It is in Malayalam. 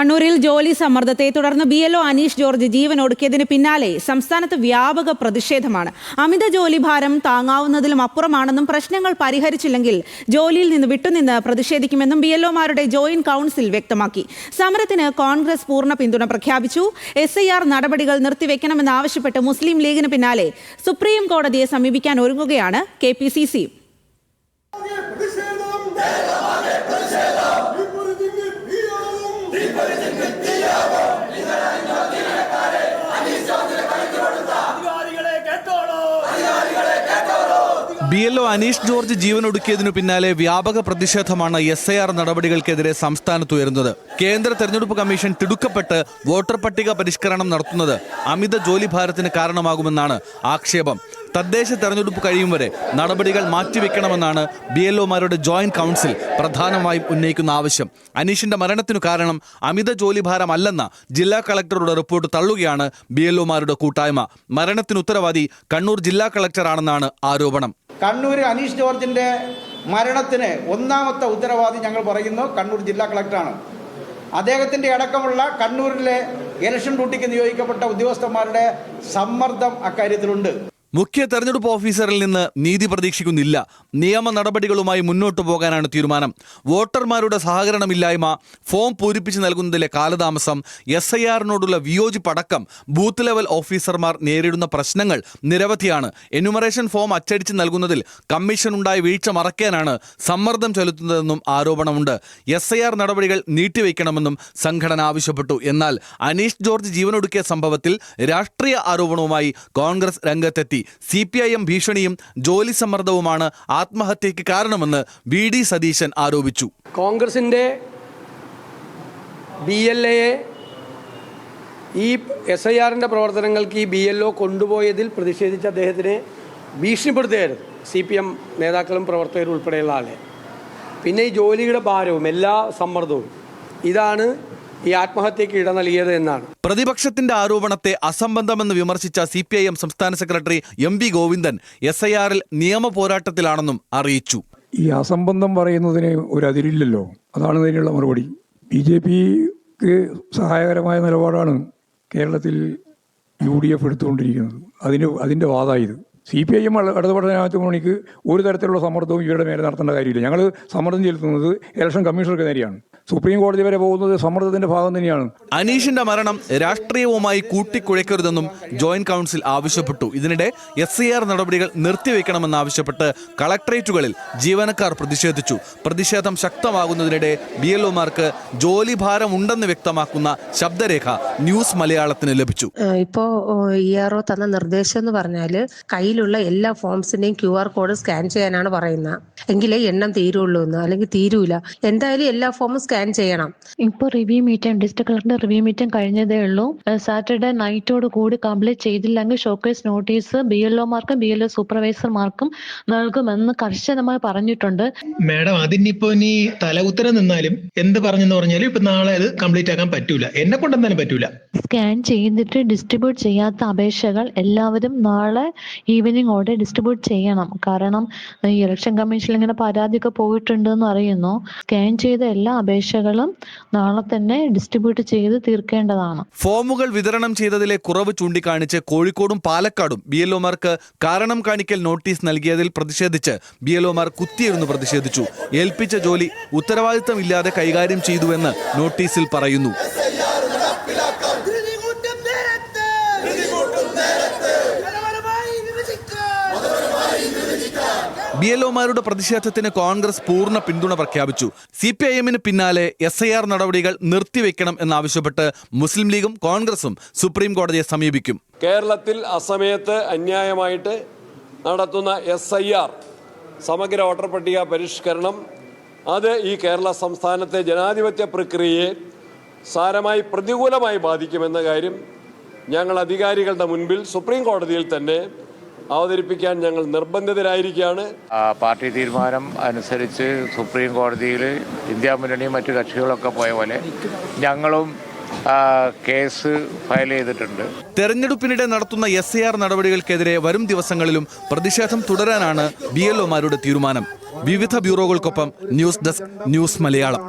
കണ്ണൂരിൽ ജോലി സമ്മർദ്ദത്തെ തുടർന്ന് ബി എൽഒ അനീഷ് ജോർജ് ജീവൻ ഒടുക്കിയതിന് പിന്നാലെ സംസ്ഥാനത്ത് വ്യാപക പ്രതിഷേധമാണ്. അമിത ജോലി ഭാരം താങ്ങാവുന്നതിലും അപ്പുറമാണെന്നും പ്രശ്നങ്ങൾ പരിഹരിച്ചില്ലെങ്കിൽ ജോലിയിൽ നിന്ന് വിട്ടുനിന്ന് പ്രതിഷേധിക്കുമെന്നും ബി എൽഒമാരുടെ ജോയിന്റ് കൗൺസിൽ വ്യക്തമാക്കി. സമരത്തിന് കോൺഗ്രസ് പൂർണ പിന്തുണ പ്രഖ്യാപിച്ചു. എസ് ഐ ആർ നടപടികൾ നിർത്തിവെക്കണമെന്നാവശ്യപ്പെട്ട് മുസ്ലിം ലീഗിന് പിന്നാലെ സുപ്രീം കോടതിയെ സമീപിക്കാൻ ഒരുങ്ങുകയാണ് K P C C. B L O Aneesh George ജീവൻ ജീവനൊടുക്കിയതിനു പിന്നാലെ വ്യാപക പ്രതിഷേധമാണ് എസ് ഐ ആർ നടപടികൾക്കെതിരെ സംസ്ഥാനത്ത് ഉയരുന്നത്. കേന്ദ്ര തെരഞ്ഞെടുപ്പ് കമ്മീഷൻ തിടുക്കപ്പെട്ട് വോട്ടർ പട്ടിക പരിഷ്കരണം നടത്തുന്നത് അമിത ജോലിഭാരത്തിന് കാരണമാകുമെന്നാണ് ആക്ഷേപം. തദ്ദേശ തെരഞ്ഞെടുപ്പ് കഴിയും വരെ നടപടികൾ മാറ്റിവെക്കണമെന്നാണ് ബി എൽ ഒമാരുടെ ജോയിന്റ് കൗൺസിൽ പ്രധാനമായും ഉന്നയിക്കുന്ന ആവശ്യം. അനീഷിന്റെ മരണത്തിനു കാരണം അമിത ജോലിഭാരമല്ലെന്ന ജില്ലാ കളക്ടറുടെ റിപ്പോർട്ട് തള്ളുകയാണ് ബി എൽ ഒമാരുടെ കൂട്ടായ്മ. മരണത്തിന് ഉത്തരവാദി കണ്ണൂർ ജില്ലാ കളക്ടറാണെന്നാണ് ആരോപണം. കണ്ണൂർ അനീഷ് ജോർജിന്റെ മരണത്തിന് ഒന്നാമത്തെ ഉത്തരവാദി ഞങ്ങൾ പറയുന്നു. കണ്ണൂർ ജില്ലാ കളക്ടറാണ്. അദ്ദേഹത്തിന്റെ അടക്കമുള്ള കണ്ണൂരിലെ ഇലക്ഷൻ ഡ്യൂട്ടിക്ക് നിയോഗിക്കപ്പെട്ട ഉദ്യോഗസ്ഥന്മാരുടെ സമ്മർദ്ദം അക്കാര്യത്തിലുണ്ട്. മുഖ്യ തെരഞ്ഞെടുപ്പ് ഓഫീസറിൽ നിന്ന് നീതി പ്രതീക്ഷിക്കുന്നില്ല. നിയമ നടപടികളുമായി മുന്നോട്ടു പോകാനാണ് തീരുമാനം. വോട്ടർമാരുടെ സഹകരണമില്ലായ്മ ഫോം പൂരിപ്പിച്ച് നൽകുന്നതിലെ കാലതാമസം എസ് ഐ ആറിനോടുള്ള വിയോജിപ്പടക്കം ബൂത്ത് ലെവൽ ഓഫീസർമാർ നേരിടുന്ന പ്രശ്നങ്ങൾ നിരവധിയാണ്. എന്യൂമറേഷൻ ഫോം അച്ചടിച്ച് നൽകുന്നതിൽ കമ്മീഷൻ കമ്മീഷനുണ്ടായ വീഴ്ച മറയ്ക്കാനാണ് സമ്മർദ്ദം ചെലുത്തുന്നതെന്നും ആരോപണമുണ്ട്. എസ് ഐ ആർ നടപടികൾ നീട്ടിവെക്കണമെന്നും സംഘടന ആവശ്യപ്പെട്ടു. എന്നാൽ അനീഷ് ജോർജ് ജീവനൊടുക്കിയ സംഭവത്തിൽ രാഷ്ട്രീയ ആരോപണവുമായി കോൺഗ്രസ് രംഗത്തെത്തി. സി പി ഐ എം ഭീഷണിയും ജോലി സമ്മർദ്ദവുമാണ് ആത്മഹത്യയ്ക്ക് കാരണമെന്ന് വി ഡി സതീശൻ ആരോപിച്ചു. കോൺഗ്രസിന്റെ ബി എൽ എയെ ഈ എസ് ഐ ആറിന്റെ പ്രവർത്തനങ്ങൾക്ക് ഈ ബി എൽ ഒ കൊണ്ടുപോയതിൽ പ്രതിഷേധിച്ച അദ്ദേഹത്തിനെ ഭീഷണിപ്പെടുത്തുകയായിരുന്നു സി പി എം നേതാക്കളും പ്രവർത്തകരും ഉൾപ്പെടെയുള്ള ആളെ. പിന്നെ ഈ ജോലിയുടെ ഭാരവും എല്ലാ സമ്മർദ്ദവും. ഇതാണ് ഈ ആത്മഹത്യക്ക് ഇട നൽകിയത് എന്നാണ്. പ്രതിപക്ഷത്തിന്റെ ആരോപണത്തെ അസംബന്ധമെന്ന് വിമർശിച്ച സി പി ഐ എം സംസ്ഥാന secretary M V Govindan S I ആറിൽ നിയമ പോരാട്ടത്തിലാണെന്നും അറിയിച്ചു. ഈ അസംബന്ധം പറയുന്നതിന് ഒരു അതിരില്ലല്ലോ. അതാണ് ഇതിനുള്ള മറുപടി. ബി ജെ പിക്ക് സഹായകരമായ നിലപാടാണ് കേരളത്തിൽ യു ഡി എഫ് എടുത്തുകൊണ്ടിരിക്കുന്നത്. അതിന് അതിന്റെ വാദമായത് സി പി ഐ എം ഇടതുപക്ഷ ജനാധിപത്യ മുന്നണിക്ക് ഒരു തരത്തിലുള്ള സമ്മർദ്ദവും ഇവരുടെ മേലെ നടത്തേണ്ട കാര്യമില്ല. ഞങ്ങൾ സമ്മർദ്ദം ചെലുത്തുന്നത് ഇലക്ഷൻ കമ്മീഷണർക്ക് നേരെയാണ് സുപ്രീം കോടതി വരെ പോകുന്നത് സമ്മർദ്ദത്തിന്റെ ഭാഗം തന്നെയാണ്. അനീഷിന്റെ മരണം രാഷ്ട്രീയവുമായി കൂട്ടിക്കുഴയ്ക്കരുതെന്നും ജോയിന്റ് കൗൺസിൽ ആവശ്യപ്പെട്ടു. ഇതിനിടെ എസ് സി ആർ നടപടികൾ നിർത്തിവെക്കണമെന്നാവശ്യപ്പെട്ട് കളക്ടറേറ്റുകളിൽ ജീവനക്കാർ പ്രതിഷേധിച്ചു. പ്രതിഷേധം ശക്തമാകുന്നതിനിടെ ബി എൽ ഒമാർക്ക് ജോലിഭാരം ഉണ്ടെന്ന് വ്യക്തമാക്കുന്ന ശബ്ദരേഖ ന്യൂസ് മലയാളത്തിന് ലഭിച്ചു. ഇപ്പോ ഇ ആർ ഒ തന്ന നിർദ്ദേശം എന്ന് പറഞ്ഞാൽ കയ്യിലുള്ള എല്ലാ ഫോംസിന്റെയും ക്യു ആർ കോഡ് സ്കാൻ ചെയ്യാനാണ് പറയുന്നത്. എങ്കിലേ എണ്ണം തീരുള്ളൂ എന്ന്. അല്ലെങ്കിൽ തീരൂല. എന്തായാലും എല്ലാ ഫോമും സ്കാൻ ചെയ്യണം. ഇപ്പൊ review meeting district collector review meeting കഴിഞ്ഞതേ ഉള്ളൂ. സാറ്റർഡേ നൈറ്റോട് കൂടി കംപ്ലീറ്റ് ചെയ്തില്ലെങ്കിൽ show cause notice B L ഒമാർക്കും B L O സൂപ്പർവൈസർമാർക്കും നൽകുമെന്ന് കർശനമായി പറഞ്ഞിട്ടുണ്ട്. മാഡം അതിനിപ്പോ ഇനി തല ഉത്തരം നിന്നാലും എന്ത് പറഞ്ഞെന്ന് പറഞ്ഞാലും ഇപ്പൊ നാളെ അത് കംപ്ലീറ്റ് ആക്കാൻ പറ്റൂല. എന്നെ കൊണ്ടെന്നാലും പറ്റൂല. സ്കാൻ ചെയ്തിട്ട് ഡിസ്ട്രിബ്യൂട്ട് ചെയ്യാത്ത അപേക്ഷകൾ എല്ലാവരും നാളെ ഈവനിങ് ഓടെ ഡിസ്ട്രിബ്യൂട്ട് ചെയ്യണം. കാരണം ഈ ഇലക്ഷൻ കമ്മീഷനിൽ ഇങ്ങനെ പരാതിയൊക്കെ പോയിട്ടുണ്ടെന്ന് അറിയുന്നു. സ്കാൻ ചെയ്ത എല്ലാ അപേക്ഷകളും നാളെ തന്നെ ഡിസ്ട്രിബ്യൂട്ട് ചെയ്ത് തീർക്കേണ്ടതാണ്. ഫോമുകൾ വിതരണം ചെയ്തതിലെ കുറവ് ചൂണ്ടിക്കാണിച്ച് കോഴിക്കോടും പാലക്കാടും ബി എൽഒമാർക്ക് കാരണം കാണിക്കൽ നോട്ടീസ് നൽകിയതിൽ പ്രതിഷേധിച്ച് ബി എൽഒമാർ കുത്തിയിരുന്നു പ്രതിഷേധിച്ചു. ഏൽപ്പിച്ച ജോലി ഉത്തരവാദിത്തമില്ലാതെ കൈകാര്യം ചെയ്തുവെന്ന് നോട്ടീസിൽ പറയുന്നു. ബി എൽ ഒമാരുടെ പ്രതിഷേധത്തിന് കോൺഗ്രസ് പൂർണ പിന്തുണ പ്രഖ്യാപിച്ചു. സി പി ഐ എമ്മിന് പിന്നാലെ എസ് ഐ ആർ നടപടികൾ നിർത്തിവെക്കണം എന്നാവശ്യപ്പെട്ട് മുസ്ലിം ലീഗും കോൺഗ്രസും സുപ്രീം കോടതിയെ സമീപിക്കും. കേരളത്തിൽ അസമയത്ത് അന്യായമായിട്ട് നടത്തുന്ന എസ് ഐ ആർ സമഗ്ര വോട്ടർ പട്ടിക പരിഷ്കരണം അത് ഈ കേരള സംസ്ഥാനത്തെ ജനാധിപത്യ പ്രക്രിയയെ സാരമായി പ്രതികൂലമായി ബാധിക്കുമെന്ന കാര്യം ഞങ്ങൾ അധികാരികളുടെ മുൻപിൽ സുപ്രീം കോടതിയിൽ തന്നെ അവതരിപ്പിക്കാൻ ഞങ്ങൾ നിർബന്ധിതരായിരിക്കുകയാണ്. പാർട്ടി തീരുമാനം അനുസരിച്ച് സുപ്രീം കോടതിയിൽ ഇന്ത്യ മുന്നണിയും മറ്റു കക്ഷികളൊക്കെ പോയ പോലെ ഞങ്ങളും കേസ് ഫയൽ ചെയ്തിട്ടുണ്ട്. തെരഞ്ഞെടുപ്പിനിടെ നടത്തുന്ന എസ് ഐ ആർ നടപടികൾക്കെതിരെ വരും ദിവസങ്ങളിലും പ്രതിഷേധം തുടരാനാണ് ബി എൽ ഒമാരുടെ തീരുമാനം. വിവിധ ബ്യൂറോകൾക്കൊപ്പം ന്യൂസ് ഡെസ്ക് ന്യൂസ് മലയാളം.